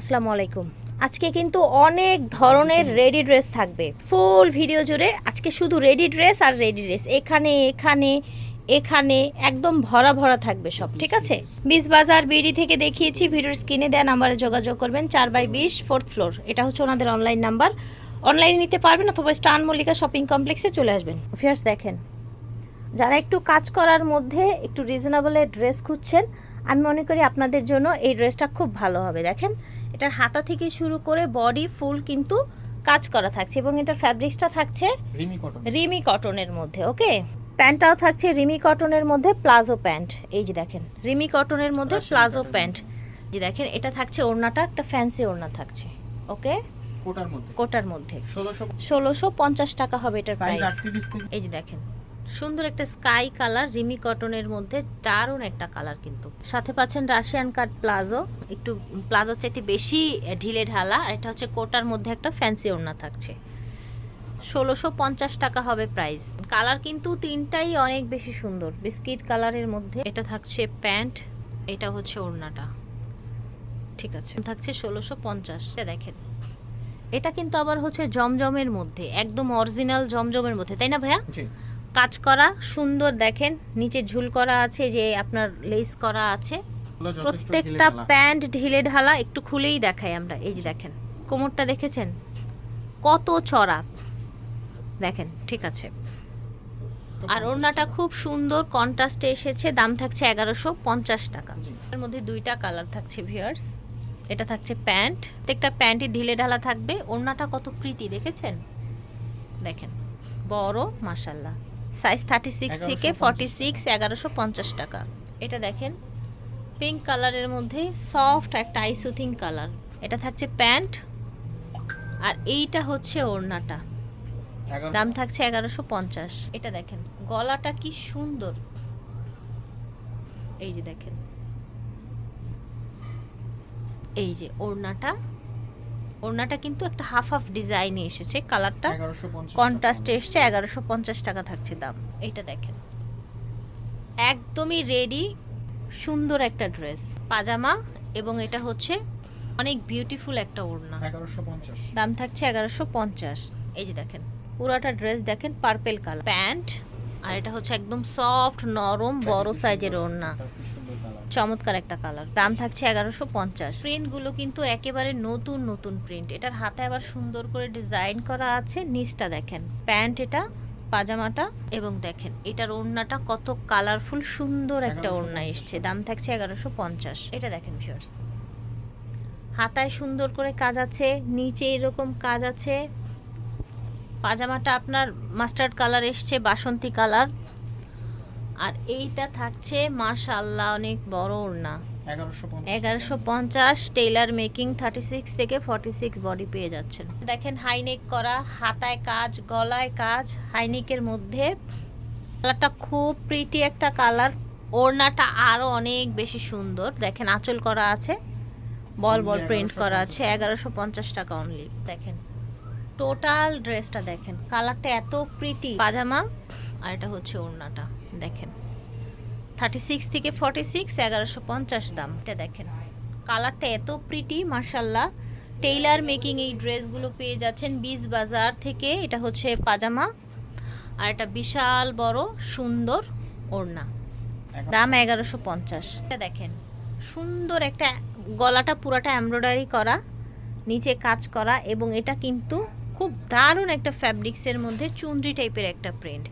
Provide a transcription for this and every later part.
আসসালামু আলাইকুম। আজকে কিন্তু অনেক ধরনের রেডি ড্রেস থাকবে। ফুল ভিডিও জুড়ে আজকে শুধু রেডি ড্রেস আর রেডি ড্রেস। এখানে এখানে এখানে একদম ভরা ভরা থাকবে সব, ঠিক আছে? বিশ বাজার বিডি থেকে দেখিয়েছি, ভিডিওর স্ক্রিনে দেওয়া নাম্বারে যোগাযোগ করবেন, চার বাই বিশ, ফোর্থ ফ্লোর। এটা হচ্ছে ওনাদের অনলাইন নাম্বার অনলাইনে নিতে পারবেন অথবা স্টান মল্লিকা শপিং কমপ্লেক্সে চলে আসবেন। ফিয়ার্স দেখেন, যারা একটু কাজ করার মধ্যে একটু রিজনেবলের ড্রেস খুঁজছেন, আমি মনে করি আপনাদের জন্য এই ড্রেসটা খুব ভালো হবে। দেখেন এটার হাতা থেকে শুরু করে বডি ফুল কিন্তু কাজ করা থাকছে এবং এটার ফ্যাব্রিক্সটা থাকছে রিমি কটন রিমি কটনের মধ্যে ওকে প্যান্টটাও থাকছে রিমি কটনের মধ্যে প্লাজো প্যান্ট এই যে দেখেন রিমি কটনের মধ্যে প্লাজো প্যান্ট যে দেখেন এটা থাকছে ওড়নাটা একটা ফ্যান্সি ওড়না থাকছে ওকে কোটার মধ্যে। কোটার মধ্যে। ষোলোশো ষোলোশো পঞ্চাশ টাকা হবে এটার প্রাইস এই যে দেখেন সুন্দর একটা স্কাই কালার, রিমি কটনের মধ্যে দারুণ একটা কালার কিন্তু। সাথে পাচ্ছেন রাশিয়ান কাট প্লাজো, একটু প্লাজোর চাইতে বেশি ঢিলে ঢালা, আর এটা হচ্ছে কোটার মধ্যে একটা ফ্যান্সি ওড়না থাকছে। ষোলোশো পঞ্চাশ টাকা হবে প্রাইস। কালার কিন্তু তিনটাই অনেক বেশি সুন্দর। বিস্কিট কালারের মধ্যে এটা থাকছে প্যান্ট, এটা হচ্ছে ওড়নাটা। ঠিক আছে, থাকছে ষোলোশো পঞ্চাশ। দেখেন, এটা কিন্তু আবার হচ্ছে জমজমের মধ্যে, একদম অরিজিনাল জমজমের মধ্যে, তাই না ভাইয়া? কাজ করা সুন্দর দেখেন নিচে ঝুল করা আছে যে আপনার লেস করা আছে। প্রত্যেকটা প্যান্ট ঢিলে ঢালা একটু খুলেই দেখাই আমরা এই যে দেখেন কোমরটা দেখেছেন? কত চড়া। দেখেন ঠিক আছে। আর ওড়নাটা খুব সুন্দর কন্ট্রাস্টে এসেছে দাম থাকছে এগারোশো পঞ্চাশ টাকা। এর মধ্যে দুইটা কালার থাকছে ভিউয়ার্স এটা থাকছে প্যান্ট। প্রত্যেকটা প্যান্টই ঢিলে ঢালা থাকবে। ওড়নাটা কত প্রিটি দেখেছেন? দেখেন বড় মাসাল্লাহ সাইজ থার্টি সিক্স থেকে ফর্টি সিক্স এগারোশো পঞ্চাশ টাকা। এটা দেখেন পিঙ্ক কালারের মধ্যে সফট একটা আইসুথিং কালার এটা থাকছে প্যান্ট আর এইটা হচ্ছে ওড়নাটা। দাম থাকছে এগারোশো পঞ্চাশ। এটা দেখেন গলাটা কি সুন্দর। এই যে দেখেন। এই যে ওড়নাটা। ওড়নাটা কিন্তু একটা হাফ হাফ ডিজাইনে এসেছে। কালারটা কন্ট্রাস্টে এসছে এগারোশো পঞ্চাশ টাকা থাকছে দাম। এইটা দেখেন। একদমই রেডি সুন্দর একটা ড্রেস পাজামা এবং এটা হচ্ছে অনেক বিউটিফুল একটা ওড়না। দাম থাকছে এগারোশো পঞ্চাশ। এই যে দেখেন পুরাটা ড্রেস দেখেন পার্পেল কালার প্যান্ট আর এটা হচ্ছে একদম সফট নরম বড় সাইজের ওড়না। চমৎকার একটা কালার দাম থাকছে এগারোশো পঞ্চাশ। প্রিন্টগুলো কিন্তু একেবারে নতুন নতুন প্রিন্ট এটার হাতে আবার সুন্দর করে ডিজাইন করা আছে। নিচটা দেখেন। প্যান্ট এটা পাজামাটা এবং দেখেন এটার ওড়নাটা কত কালারফুল সুন্দর একটা ওড়না এসছে। দাম থাকছে এগারোশো পঞ্চাশ। এটা দেখেন ভিউয়ার্স হাতায় সুন্দর করে কাজ আছে। নিচে এরকম কাজ আছে। পাজামাটা আপনার মাস্টার্ড কালার এসছে বাসন্তী কালার আর এইটা থাকছে মাশাল্লাহ অনেক বড় ওড়না। এগারোশো পঞ্চাশ টেইলার মেকিং থার্টি সিক্স থেকে ফর্টি সিক্স বডি পেয়ে যাচ্ছেন। দেখেন হাইনেক করা হাতায় কাজ গলায় কাজ হাইনেকের মধ্যে কালারটা খুব প্রিটি একটা কালার। ওড়নাটা আরও অনেক বেশি সুন্দর। দেখেন আঁচল করা আছে বল বল প্রিন্ট করা আছে এগারোশো পঞ্চাশ টাকা অনলি দেখেন টোটাল ড্রেসটা দেখেন। কালারটা এত প্রিটি পাজামা আর এটা হচ্ছে ওড়নাটা। দেখেন। থার্টি সিক্স থেকে ফর্টি সিক্স এগারোশো পঞ্চাশ দাম এটা দেখেন। কালারটা এত প্রিটি মার্শাল্লাহ টেইলার মেকিং এই ড্রেসগুলো পেয়ে যাচ্ছেন বিজ বাজার থেকে। এটা হচ্ছে পাজামা। আর এটা বিশাল বড় সুন্দর ওড়না। দাম এগারোশো পঞ্চাশ। এটা দেখেন সুন্দর একটা গলাটা পুরাটা এমব্রয়ডারি করা নিচে কাজ করা এবং এটা কিন্তু খুব দারুণ একটা ফ্যাব্রিক্সের মধ্যে চুনরি টাইপের একটা প্রিন্ট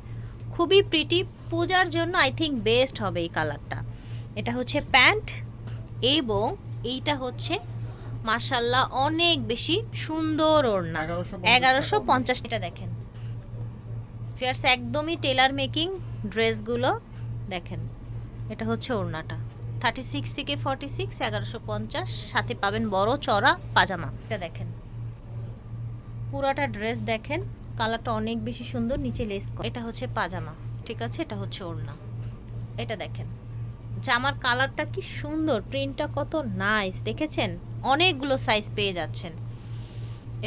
খুবই প্রিটি পূজার জন্য আই থিঙ্ক বেস্ট হবে এই কালারটা এটা হচ্ছে প্যান্ট এবং এইটা হচ্ছে মাসাল্লাহ অনেক বেশি সুন্দর ওড়না। এগারোশো পঞ্চাশ এটা দেখেন। ফিয়ার্স একদমই টেলার মেকিং ড্রেসগুলো দেখেন। এটা হচ্ছে ওড়নাটা। থার্টি সিক্স থেকে ফর্টি সিক্স এগারোশো পঞ্চাশ সাথে পাবেন বড় চড়া পাজামা। এটা দেখেন। পুরাটা ড্রেস দেখেন। কালারটা অনেক বেশি সুন্দর নিচে লেস এটা হচ্ছে পাজামা ঠিক আছে? এটা হচ্ছে ওড়না। এটা দেখেন। জামার কালারটা কি সুন্দর প্রিন্টটা কত নাইস দেখেছেন? অনেকগুলো সাইজ পেয়ে যাচ্ছেন।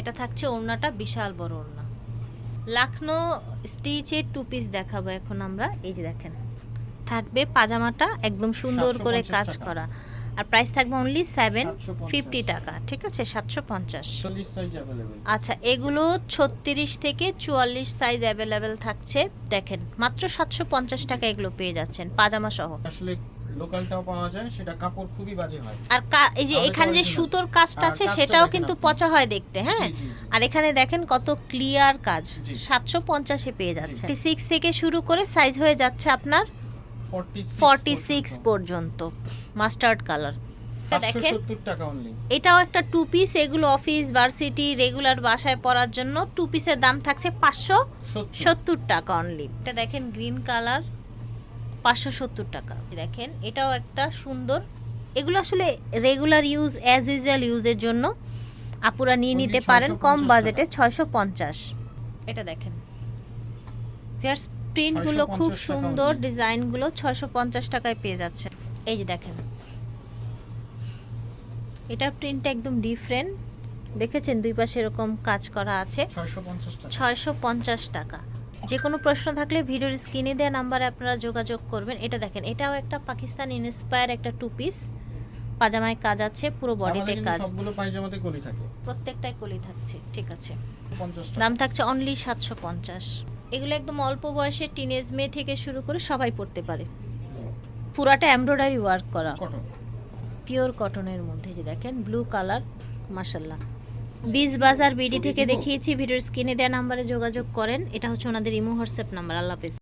এটা থাকছে ওড়নাটা বিশাল বড় ওড়না। লাখনো স্টিচের টু পিস দেখাবো এখন আমরা। এই যে দেখেন থাকবে পাজামাটা একদম সুন্দর করে কাজ করা। আর প্রাইস থাকবে অনলি সেভেন ফিফটি টাকা ঠিক আছে? সাতশো পঞ্চাশ। আচ্ছা এগুলো ছত্রিশ থেকে চুয়াল্লিশ সাইজ অ্যাভেলেবেল থাকছে। দেখেন মাত্র সাতশো পঞ্চাশ টাকা এগুলো পেয়ে যাচ্ছেন পাজামা সহ। আসলে লোকালটাও পাওয়া যায় সেটা কাপড় খুবই বাজে হয়। আর এই যে এখানে যে সুতোর কাজটা আছে সেটাও কিন্তু পচা হয় দেখতে হ্যাঁ। আর এখানে দেখেন কত ক্লিয়ার কাজ। সাতশো পঞ্চাশে পেয়ে যাচ্ছে। সিক্স থেকে শুরু করে সাইজ হয়ে যাচ্ছে আপনার 46 ফর্টি সিক্স পর্যন্ত। মাস্টার্ড কালার দেখেন। 570 টাকা অনলি এটাও একটা টু পিস এগুলো অফিস ভার্সিটি রেগুলার বাসায় পরার জন্য টু পিসের দাম থাকছে পাঁচশো সত্তর। টাকা অনলি এটা দেখেন গ্রিন কালার পাঁচশো সত্তর টাকা। দেখেন এটাও একটা সুন্দর। এগুলো আসলে রেগুলার ইউজ অ্যাজ ইউজুয়াল ইউজের জন্য আপুরা নিয়ে নিতে পারেন। কম বাজেটে ছয়শো পঞ্চাশ। এটা দেখেন। ফেয়ার্স প্রিন্টগুলো খুব সুন্দর। ডিজাইনগুলো ছয়শো পঞ্চাশ টাকায় পেয়ে যাচ্ছে। এই যে দেখেন। এটা প্রিন্টটা একদম ডিফারেন্ট দেখেছেন দুই পাশে এরকম কাজ করা আছে? 650 ছয়শো পঞ্চাশ টাকা। যে কোনো প্রশ্ন থাকলে ভিডিওর স্ক্রিনে দেওয়া নাম্বারে আপনারা যোগাযোগ করবেন। এটা দেখেন এটাও একটা পাকিস্তান ইন্সপায়ার একটা টু পিস পাজামায় কাজ আছে পুরো বডিতে কাজ। সবগুলো পায়জামাতে কলি থাকে। প্রত্যেকটাই কলি থাকছে ঠিক আছে। দাম থাকছে অনলি সাতশো পঞ্চাশ। এগুলো একদম অল্প বয়সে টিনেজ মেয়ে থেকে শুরু করে সবাই পড়তে পারে। পুরাটা এমব্রয়ডারি ওয়ার্ক করা। পিওর কটনের মধ্যে যে দেখেন ব্লু কালার মাসাল্লাহ বিজ বাজার বিডি থেকে দেখিয়েছি ভিডিওর স্ক্রিনে দেওয়া নাম্বারে যোগাযোগ করেন। এটা হচ্ছে ওনাদের ইমো হোয়াটসঅ্যাপ নাম্বার আল্লাহ হাফেজ।